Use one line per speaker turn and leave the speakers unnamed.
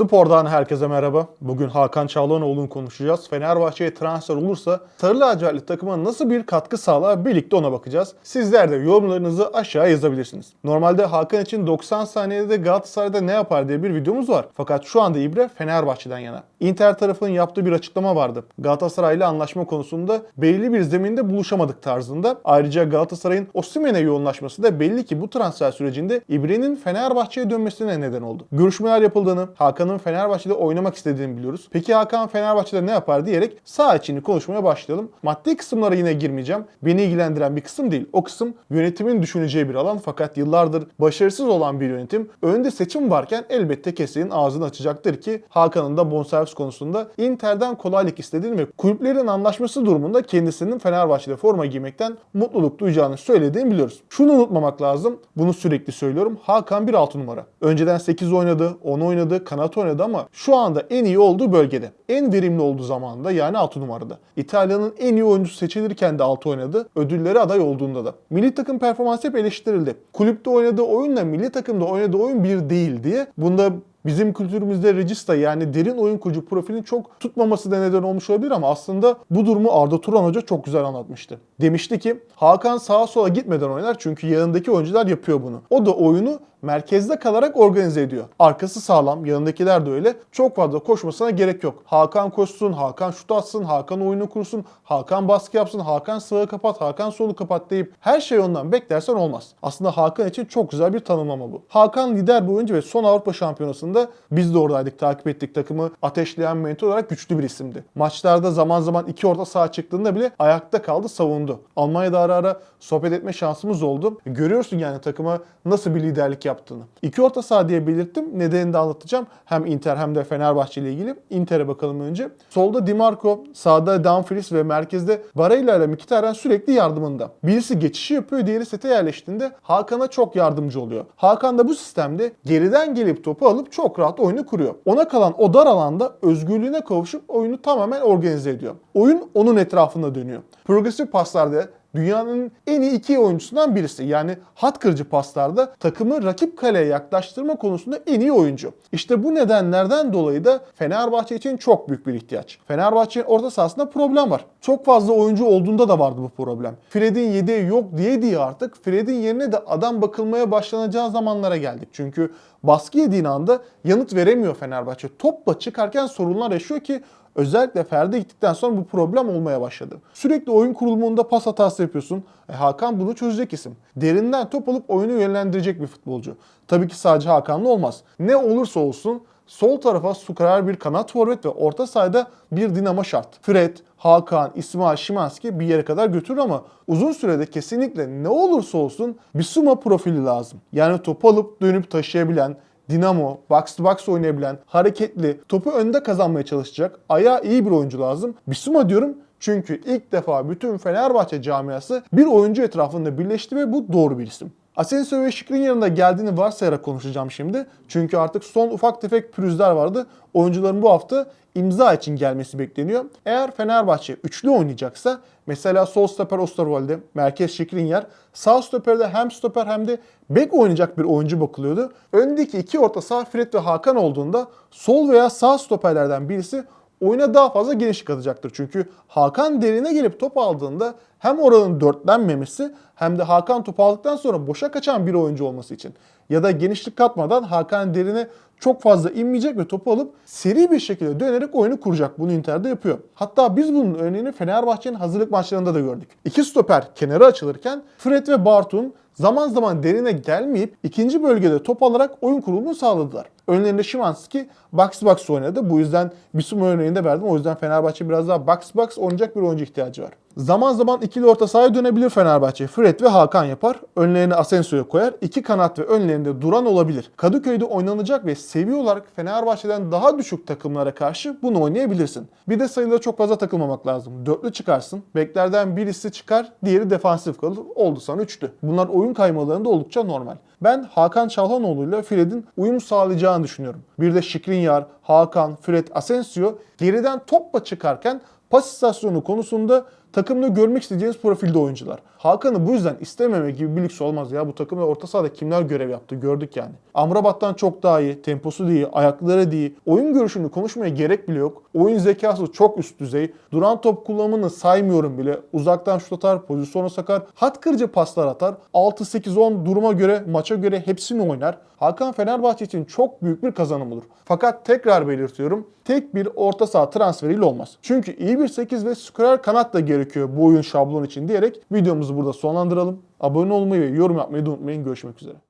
Spor'dan herkese merhaba. Bugün Hakan Çağlanoğlu'nu konuşacağız. Fenerbahçe'ye transfer olursa Sarı Lacivertli takıma nasıl bir katkı sağlar birlikte ona bakacağız. Sizler de yorumlarınızı aşağıya yazabilirsiniz. Normalde Hakan için 90 saniyede Galatasaray'da ne yapar diye bir videomuz var. Fakat şu anda İbre Fenerbahçe'den yana. Inter tarafının yaptığı bir açıklama vardı. Galatasaray ile anlaşma konusunda belli bir zeminde buluşamadık tarzında. Ayrıca Galatasaray'ın Osimhen'e yoğunlaşması da belli ki bu transfer sürecinde İbre'nin Fenerbahçe'ye dönmesine neden oldu. Görüşmeler yapıldığını, Hakan'ın Fenerbahçe'de oynamak istediğini biliyoruz. Peki Hakan Fenerbahçe'de ne yapar diyerek sağ içini konuşmaya başlayalım. Maddi kısımlara yine girmeyeceğim. Beni ilgilendiren bir kısım değil. O kısım yönetimin düşüneceği bir alan fakat yıllardır başarısız olan bir yönetim önünde seçim varken elbette kesenin ağzını açacaktır ki Hakan'ın da bonservis konusunda Inter'den kolaylık istediğini ve kulüplerin anlaşması durumunda kendisinin Fenerbahçe'de forma giymekten mutluluk duyacağını söylediğini biliyoruz. Şunu unutmamak lazım. Bunu sürekli söylüyorum. Hakan bir altı numara. Önceden 8 oynadı, 10 oynadı, kanat oynadı ama şu anda en iyi olduğu bölgede. En verimli olduğu zamanda yani 6 numarada. İtalya'nın en iyi oyuncusu seçilirken de 6 oynadı. Ödülleri aday olduğunda da. Milli takım performansı hep eleştirildi. Kulüpte oynadığı oyunla milli takımda oynadığı oyun bir değil diye. Bunda Bizim kültürümüzde regista yani derin oyun kurucu profilin çok tutmaması da neden olmuş olabilir ama aslında bu durumu Arda Turan Hoca çok güzel anlatmıştı. Demişti ki Hakan sağa sola gitmeden oynar çünkü yanındaki oyuncular yapıyor bunu. O da oyunu merkezde kalarak organize ediyor. Arkası sağlam, yanındakiler de öyle. Çok fazla koşmasına gerek yok. Hakan koşsun, Hakan şut atsın, Hakan oyunu kursun, Hakan baskı yapsın, Hakan sağı kapat, Hakan solu kapat deyip her şey ondan beklersen olmaz. Aslında Hakan için çok güzel bir tanımlama bu. Hakan lider bir oyuncu ve son Avrupa Şampiyonası'nda biz de oradaydık, takip ettik takımı. Ateşleyen mentor olarak güçlü bir isimdi. Maçlarda zaman zaman iki orta saha çıktığında bile ayakta kaldı, savundu. Almanya'da ara ara sohbet etme şansımız oldu. Görüyorsun yani takıma nasıl bir liderlik yaptığını. İki orta saha diye belirttim. Nedenini de anlatacağım. Hem Inter hem de Fenerbahçe ile ilgili. Inter'e bakalım önce. Solda Di Marco, sağda Dumfries ve merkezde Barella ile Mkhitaryan sürekli yardımında. Birisi geçişi yapıyor, diğeri sete yerleştiğinde Hakan'a çok yardımcı oluyor. Hakan da bu sistemde geriden gelip topu alıp çok rahat oyunu kuruyor. Ona kalan o dar alanda özgürlüğüne kavuşup oyunu tamamen organize ediyor. Oyun onun etrafında dönüyor. Progresif paslarda dünyanın en iyi iki oyuncusundan birisi. Yani hat kırıcı paslarda takımı rakip kaleye yaklaştırma konusunda en iyi oyuncu. İşte bu nedenlerden dolayı da Fenerbahçe için çok büyük bir ihtiyaç. Fenerbahçe'nin orta sahasında problem var. Çok fazla oyuncu olduğunda da vardı bu problem. Fred'in yedeği yok diye diye artık Fred'in yerine de adam bakılmaya başlanacağı zamanlara geldik. Çünkü baskı yediğin anda yanıt veremiyor Fenerbahçe. Topla çıkarken sorunlar yaşıyor ki Özellikle Ferdi gittikten sonra bu problem olmaya başladı. Sürekli oyun kurulumunda pas hatası yapıyorsun. E, Hakan bunu çözecek isim. Derinden top alıp oyunu yönlendirecek bir futbolcu. Tabii ki sadece Hakan'la olmaz. Ne olursa olsun sol tarafa su karar bir kanat forvet ve orta sahada bir dinamo şart. Fred, Hakan, İsmail, Şimanski bir yere kadar götürür ama uzun sürede kesinlikle ne olursa olsun bir Suma profili lazım. Yani topu alıp dönüp taşıyabilen, dinamo, box to box oynayabilen, hareketli, topu önde kazanmaya çalışacak, ayağı iyi bir oyuncu lazım. Bisuma diyorum çünkü ilk defa bütün Fenerbahçe camiası bir oyuncu etrafında birleşti ve bu doğru bir isim. Asensio ve Şikrin yanında geldiğini varsayarak konuşacağım şimdi. Çünkü artık son ufak tefek pürüzler vardı. Oyuncuların bu hafta imza için gelmesi bekleniyor. Eğer Fenerbahçe üçlü oynayacaksa mesela sol stoper Osterwolde, merkez Şikrinyer, sağ stoperde hem stoper hem de bek oynayacak bir oyuncu bakılıyordu. Öndeki iki orta saha Fred ve Hakan olduğunda sol veya sağ stoperlerden birisi oyuna daha fazla genişlik katacaktır. Çünkü Hakan derine gelip top aldığında hem oranın dörtlenmemesi hem de Hakan top aldıktan sonra boşa kaçan bir oyuncu olması için ya da genişlik katmadan Hakan derine çok fazla inmeyecek ve topu alıp seri bir şekilde dönerek oyunu kuracak. Bunu Inter'de yapıyor. Hatta biz bunun örneğini Fenerbahçe'nin hazırlık maçlarında da gördük. İki stoper kenara açılırken Fred ve Bartun zaman zaman derine gelmeyip ikinci bölgede top alarak oyun kurulumunu sağladılar. Önlerinde Şimanski box box oynadı. Bu yüzden Bisum örneğinde verdim. O yüzden Fenerbahçe biraz daha box box oynayacak bir oyuncu ihtiyacı var. Zaman zaman ikili orta sahaya dönebilir Fenerbahçe. Fred ve Hakan yapar. Önlerine Asensio'ya koyar. İki kanat ve önlerinde duran olabilir. Kadıköy'de oynanacak ve seviye olarak Fenerbahçe'den daha düşük takımlara karşı bunu oynayabilirsin. Bir de sayılara çok fazla takılmamak lazım. Dörtlü çıkarsın. Beklerden birisi çıkar, diğeri defansif kalır. Oldu sana üçlü. Bunlar oyun kaymalarında oldukça normal. Ben Hakan Çalhanoğlu ile Fred'in uyum sağlayacağını düşünüyorum. Bir de Şikrinyar, Hakan, Fred, Asensio geriden topla çıkarken pas istasyonu konusunda takımda görmek isteyeceğiniz profilde oyuncular. Hakan'ı bu yüzden istememe gibi bir lüks olmaz ya. Bu takımda orta sahada kimler görev yaptı gördük yani. Amrabat'tan çok daha iyi, temposu da iyi, ayakları da iyi. Oyun görüşünü konuşmaya gerek bile yok. Oyun zekası çok üst düzey. Duran top kullanımını saymıyorum bile. Uzaktan şut atar, pozisyonu sakar, hat kırıcı paslar atar. 6-8-10 duruma göre, maça göre hepsini oynar. Hakan Fenerbahçe için çok büyük bir kazanım olur. Fakat tekrar belirtiyorum, tek bir orta saha transferiyle olmaz. Çünkü iyi bir 8 ve skorer kanat da gerekiyor bu oyun şablon için diyerek videomuzu burada sonlandıralım. Abone olmayı ve yorum yapmayı da unutmayın. Görüşmek üzere.